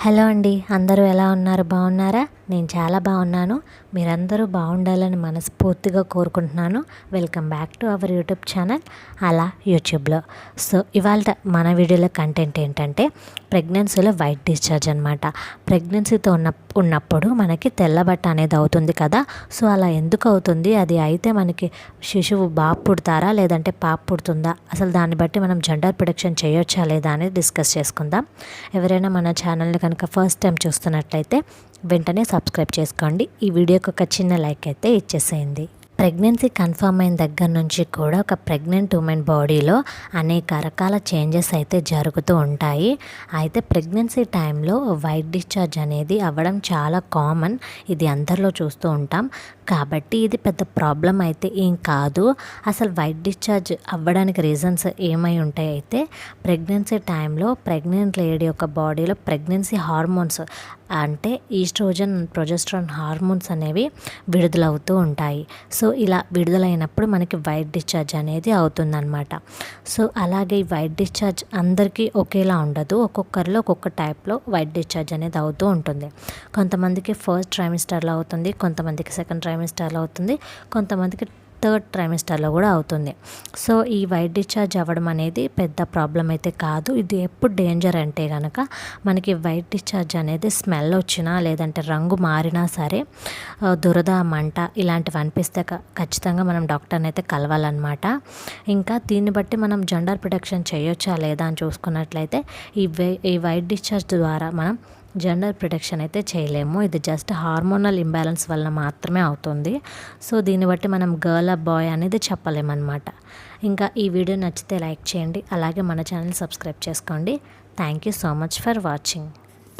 Hello అండి అందరూ ఎలా ఉన్నారు? బాగున్నారా? నేను చాలా బాగున్నాను. మీరందరూ బాగుండాలని మనస్ఫూర్తిగా కోరుకుంటున్నాను. Welcome back to our YouTube channel అలా యూట్యూబ్లో సో ఇవాళ మన వీడియోలో కంటెంట్ ఏంటంటే ప్రెగ్నెన్సీలో వైట్ డిశ్చార్జ్ అనమాట ప్రెగ్నెన్సీతో ఉన్న ఉన్నప్పుడు మనకి తెల్లబట్ట అనేది అవుతుంది కదా. సో అలా ఎందుకు అవుతుంది? అది అయితే మనకి శిశువు బాబు పుడతారా? లేదంటే పాప పుడుతుందా? అసలు దాన్ని బట్టి మనం జెండర్ ప్రొడక్షన్ చేయొచ్చా లేదా అనేది డిస్కస్ చేసుకుందాం. ఎవరైనా మన ఛానల్ని కనుక ఫస్ట్ టైం చూస్తున్నట్లయితే వెంటనే సబ్స్క్రైబ్ చేసుకోండి. ఈ వీడియోకి ఒక చిన్న లైక్ అయితే ఇచ్చేసేయండి. ప్రెగ్నెన్సీ కన్ఫర్మ్ అయిన దగ్గర నుంచి కూడా ఒక ప్రెగ్నెంట్ ఉమెన్ బాడీలో అనేక రకాల చేంజెస్ అయితే జరుగుతూ ఉంటాయి. అయితే ప్రెగ్నెన్సీ టైంలో వైట్ డిశ్చార్జ్ అనేది అవ్వడం చాలా కామన్. ఇది అందరిలో చూస్తూ ఉంటాం. కాబట్టి ఇది పెద్ద ప్రాబ్లం అయితే ఏం కాదు. అసలు వైట్ డిశ్చార్జ్ అవ్వడానికి రీజన్స్ ఏమై ఉంటాయి అయితే ప్రెగ్నెన్సీ టైంలో ప్రెగ్నెంట్ లేడీ యొక్క బాడీలో ప్రెగ్నెన్సీ హార్మోన్స్ అంటే ఈస్ట్రోజన్ ప్రొజెస్ట్రాన్ హార్మోన్స్ అనేవి విడుదలవుతూ ఉంటాయి. సో ఇలా విడుదలైనప్పుడు మనకి వైట్ డిశ్చార్జ్ అనేది అవుతుందన్నమాట. సో అలాగే ఈ వైట్ డిశ్చార్జ్ అందరికీ ఒకేలా ఉండదు. ఒక్కొక్కరిలో ఒక్కొక్క టైప్లో వైట్ డిశ్చార్జ్ అనేది అవుతూ ఉంటుంది. కొంతమందికి ఫస్ట్ ట్రైమిస్టర్లో అవుతుంది కొంతమందికి సెకండ్ ట్రైమిస్టర్లో అవుతుంది కొంతమందికి థర్డ్ ట్రైమిస్టర్లో కూడా అవుతుంది. సో ఈ వైట్ డిశ్చార్జ్ అవ్వడం అనేది పెద్ద ప్రాబ్లం అయితే కాదు. ఇది ఎప్పుడు డేంజర్ అంటే కనుక మనకి వైట్ డిశ్చార్జ్ అనేది స్మెల్ వచ్చినా లేదంటే రంగు మారినా సరే దురద మంట ఇలాంటివి అనిపిస్తే ఖచ్చితంగా మనం డాక్టర్ని అయితే కలవాలన్నమాట. ఇంకా దీన్ని బట్టి మనం జెండర్ ప్రొటెక్షన్ చేయొచ్చా లేదా అని చూసుకున్నట్లయితే ఈ ఈ వైట్ డిశ్చార్జ్ ద్వారా మనం జెండర్ ప్రొటెక్షన్ అయితే చేయలేము. ఇది జస్ట్ హార్మోనల్ ఇంబ్యాలెన్స్ వల్ల మాత్రమే అవుతుంది. సో దీన్ని బట్టి మనం గర్ల్ ఆ బాయ్ అనేది చెప్పలేమన్నమాట. ఇంకా ఈ వీడియో నచ్చితే లైక్ చేయండి. అలాగే మన ఛానల్ సబ్స్క్రైబ్ చేసుకోండి. Thank you so much for watching.